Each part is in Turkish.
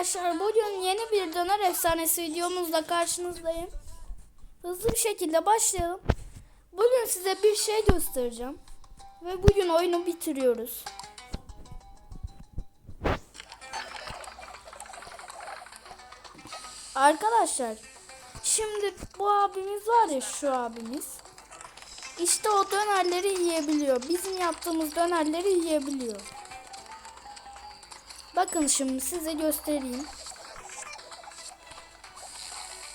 arkadaşlar bugün yeni bir döner efsanesi videomuzla karşınızdayım. Hızlı bir şekilde başlayalım. Bugün size bir şey göstereceğim. Ve bugün oyunu bitiriyoruz. Arkadaşlar şimdi bu abimiz var ya şu abimiz. İşte o dönerleri yiyebiliyor. Bizim yaptığımız dönerleri yiyebiliyor. Bakın şimdi size göstereyim.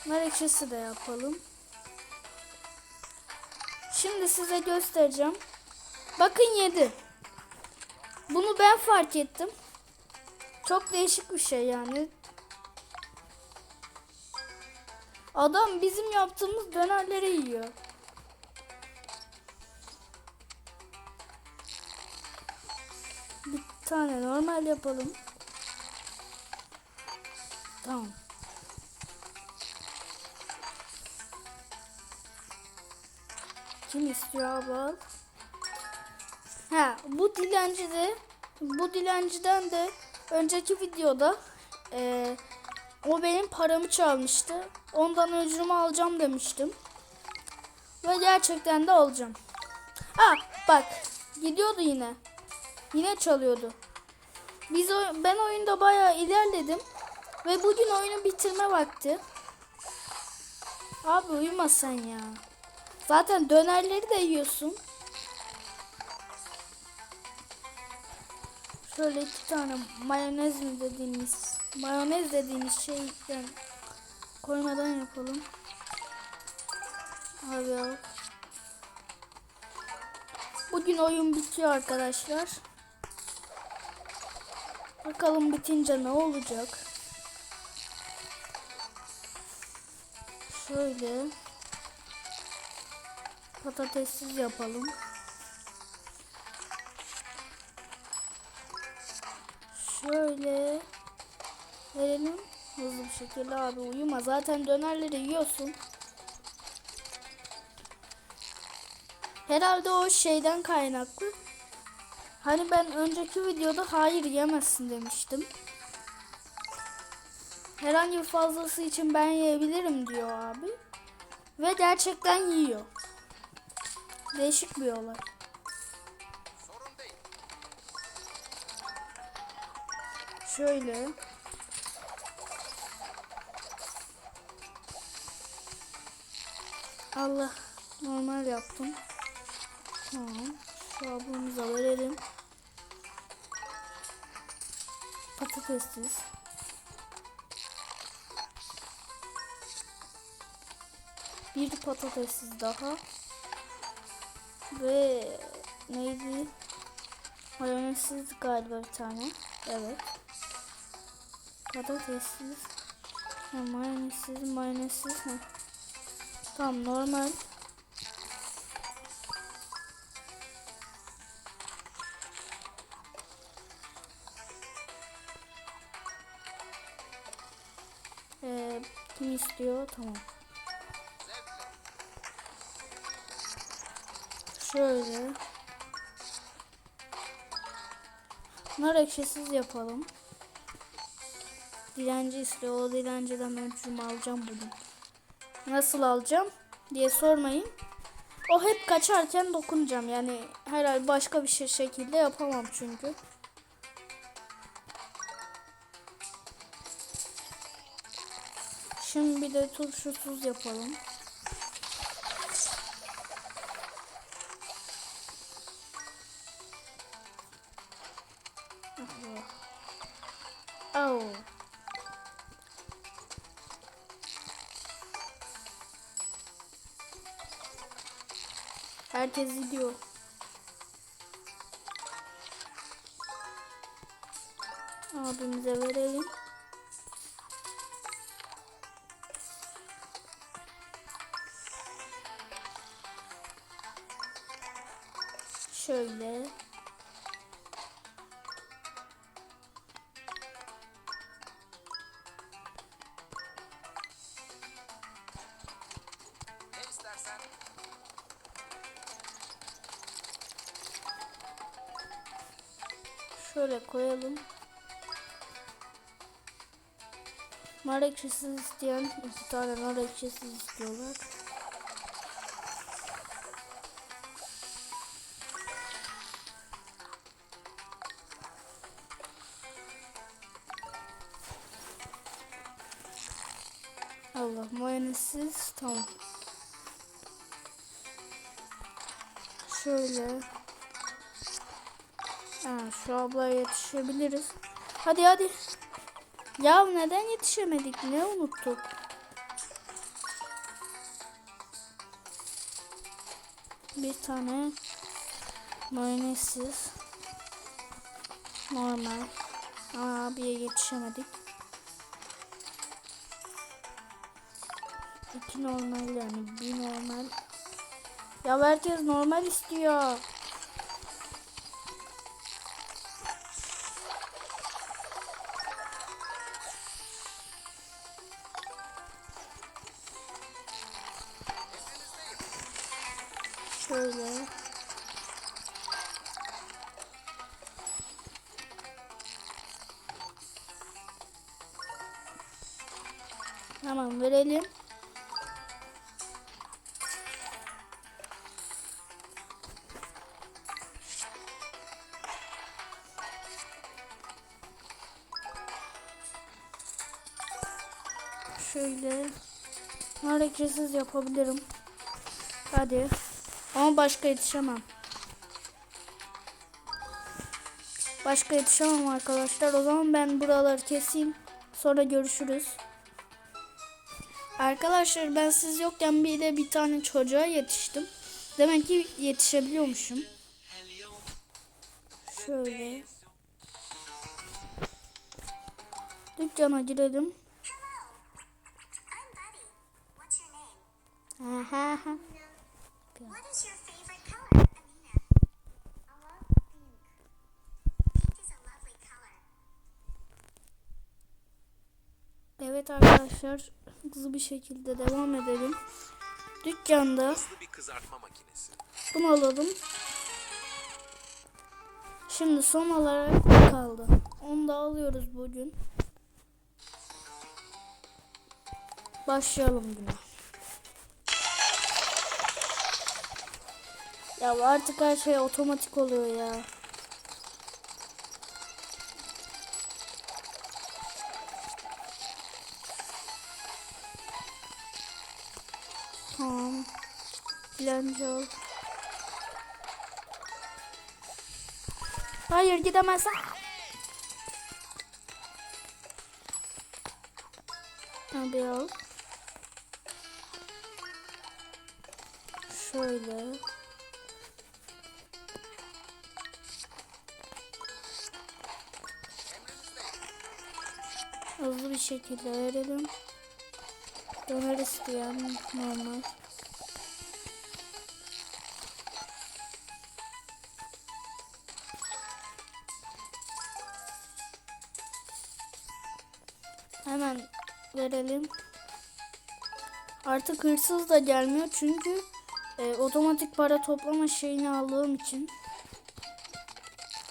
Nar ekşisi de yapalım. Şimdi size göstereceğim. Bakın yedi. Bunu ben fark ettim. Çok değişik bir şey yani. Adam bizim yaptığımız dönerleri yiyor. Bir tane normal yapalım. Tamam. Kim istiyor abla? Ha, bu dilenci de bu dilenciden de önceki videoda eee, o benim paramı çalmıştı. Ondan öcümü alacağım demiştim. Ve gerçekten de alacağım. Ah bak gidiyordu yine. Yine çalıyordu. Biz ben oyunda bayağı ilerledim. Ve bugün oyunu bitirme vakti. Abi uyuma sen ya. Zaten dönerleri de yiyorsun. Şöyle iki tane mayonez mi dediğimiz mayonez dediğimiz şeyden koymadan yapalım. Abi al. Bugün oyun bitiyor arkadaşlar. Bakalım bitince ne olacak. Şöyle patatessiz yapalım. Şöyle verelim hızlı bir şekilde abi uyuma zaten dönerleri yiyorsun. Herhalde o şeyden kaynaklı. Hani ben önceki videoda hayır yemezsin demiştim. Herhangi bir fazlası için ben yiyebilirim diyor abi. Ve gerçekten yiyor. Değişik bir olay. Şöyle. Allah normal yaptım. Tamam. Şu ablamıza verelim. Patatessiz. Bir patatessiz daha. Ve neydi? Mayonezsiz galiba bir tane. Evet. Patatessiz. Ha, mayonezsiz, mayonezsiz. Ha. Tamam normal. Ee, kim istiyor? Tamam. Şöyle. Nar ekşisiz yapalım. Dilenci istiyor. O dilenciden ölçümü alacağım bugün. Nasıl alacağım diye sormayın. O hep kaçarken dokunacağım. Yani herhalde başka bir şey şekilde yapamam çünkü. Şimdi bir de turşusuz yapalım. Herkes gidiyor. Abimize verelim. Şöyle koyalım. Nar ekşisi isteyen iki tane nar ekşisi istiyorlar. Allah mayonezsiz tamam. Şöyle. Ha, şu ablaya yetişebiliriz. Hadi hadi. Ya neden yetişemedik? Ne unuttuk? Bir tane mayonezsiz normal. Aa, abiye yetişemedik. İki normal yani bir normal. Ya herkes normal istiyor. Şöyle. Tamam verelim. Şöyle hareketsiz yapabilirim. Hadi. Ama başka yetişemem. Başka yetişemem arkadaşlar. O zaman ben buraları keseyim. Sonra görüşürüz. Arkadaşlar ben siz yokken bir de bir tane çocuğa yetiştim. Demek ki yetişebiliyormuşum. Şöyle. Dükkana girelim. Aha. What is your favorite color? Amina. I love pink. Pink is a lovely color. Evet arkadaşlar hızlı bir şekilde devam edelim. Dükkanda Hızlı bir kızartma makinesi. bunu alalım. Şimdi son olarak kaldı? Onu da alıyoruz bugün. Başlayalım güne. Ya artık her şey otomatik oluyor ya. Tamam. Dilenci ol. Hayır gidemezsin. Hadi al. Şöyle. Bir şekilde verelim. Döner isteyen normal. Hemen verelim. Artık hırsız da gelmiyor çünkü e, otomatik para toplama şeyini aldığım için.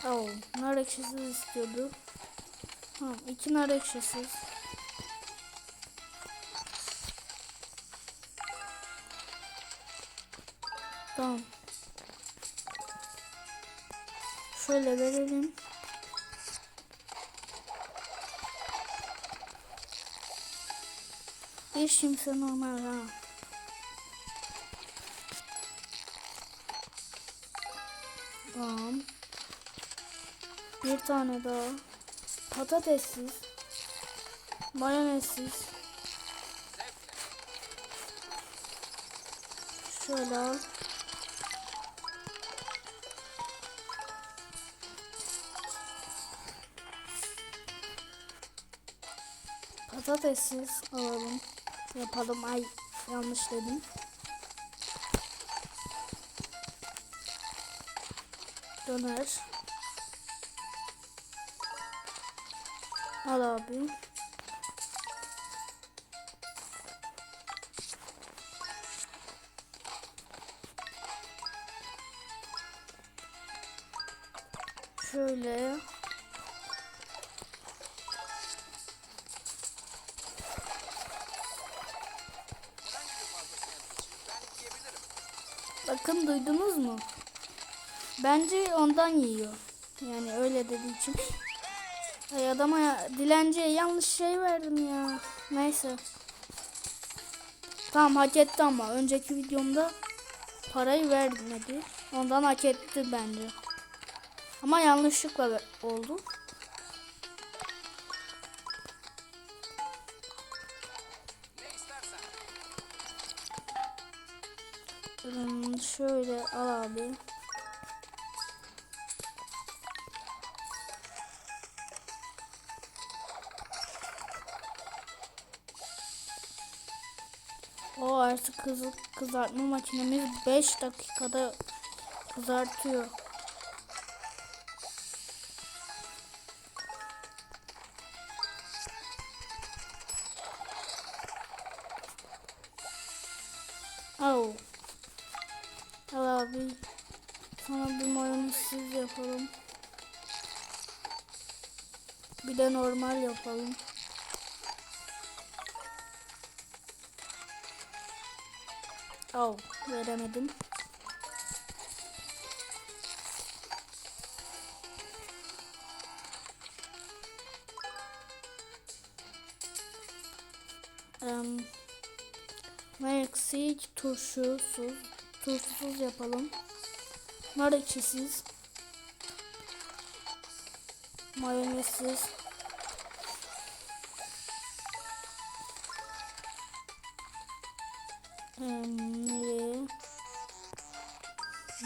Oh, nar ekşisiz istiyordu. Tamam, iki nar ekşisiz. Tamam. Şöyle verelim. Bir kimse normal ha. Tamam. Bir tane daha. Patatessiz. Mayonezsiz. Şöyle al. Patatessiz alalım. Yapalım. Ay yanlış dedim. Döner. Al abi. Şöyle. Bakın duydunuz mu? Bence ondan yiyor. Yani öyle dediği için. Ay adama ya, dilenciye yanlış şey verdim ya. Neyse. Tamam hak etti ama önceki videomda parayı vermedi. Ondan hak etti bence. Ama yanlışlıkla oldu. Şöyle al abi. O artık kızı kızartma makinemiz 5 dakikada kızartıyor. Yapalım. Au veremedim. Um, ne eksik? Turşusuz. Turşusuz yapalım. Nar ekşisiz. Mayonezsiz. Em, nereye?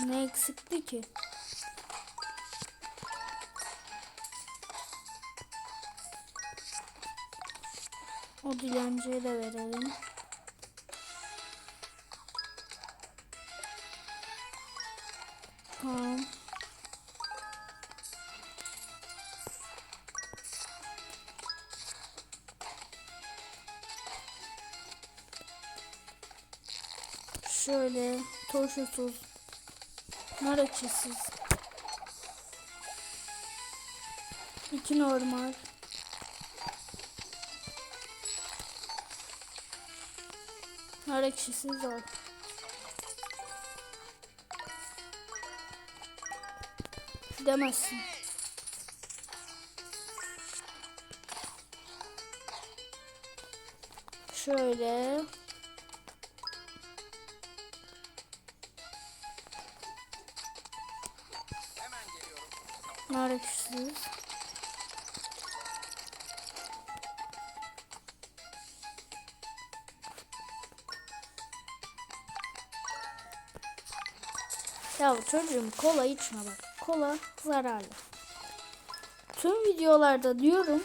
Ne eksikti ki? O dilenciye de verelim. Tamam. Şöyle turşusuz, nar ekşisiz, iki normal, nar ekşisiz al. Demezsin. Şöyle. Nar ekşisiz. Ya çocuğum kola içme bak. Kola zararlı. Tüm videolarda diyorum.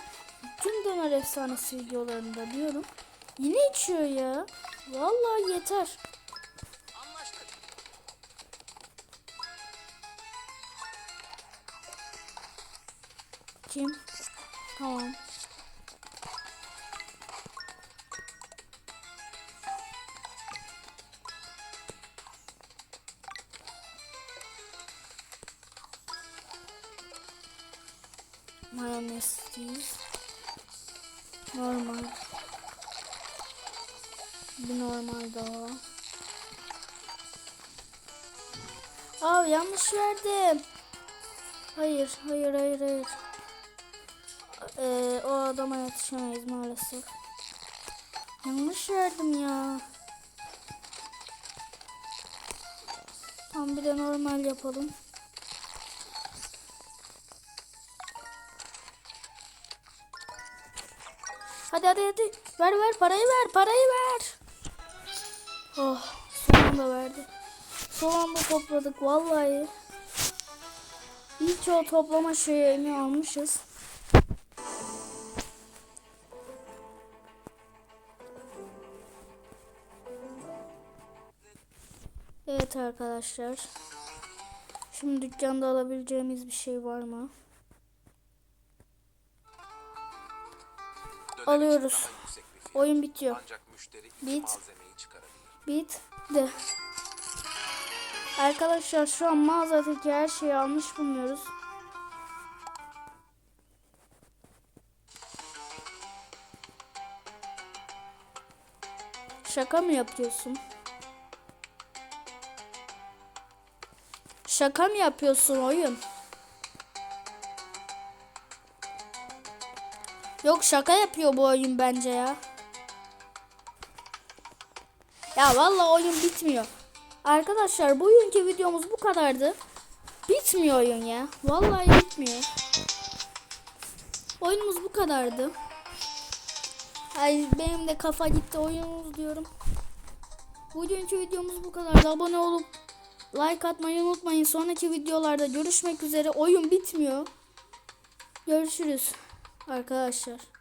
Tüm döner efsanesi videolarında diyorum. Yine içiyor ya. Vallahi yeter. Kim? Tamam. Mayonez değil. Normal. Bir normal daha. Aa yanlış verdim. Hayır, hayır, hayır, hayır. Ee, o adama yetişemeyiz maalesef. Yanlış verdim ya. Tam bir de normal yapalım. Hadi hadi hadi. Ver ver parayı ver parayı ver. Oh son anda verdi. Son anda topladık vallahi. Hiç o toplama şeyini almışız. Evet arkadaşlar. Şimdi dükkanda alabileceğimiz bir şey var mı? Alıyoruz. Oyun bitiyor. Bit. çıkarabilir. Bitti. Arkadaşlar şu an mağazadaki her şeyi almış bulunuyoruz. Şaka mı yapıyorsun? Şaka mı yapıyorsun oyun? Yok şaka yapıyor bu oyun bence ya. Ya vallahi oyun bitmiyor. Arkadaşlar bugünkü videomuz bu kadardı. Bitmiyor oyun ya. Vallahi bitmiyor. Oyunumuz bu kadardı. Ay benim de kafa gitti oyunumuz diyorum. Bugünkü videomuz bu kadardı. Abone olup like atmayı unutmayın. Sonraki videolarda görüşmek üzere. Oyun bitmiyor. Görüşürüz arkadaşlar.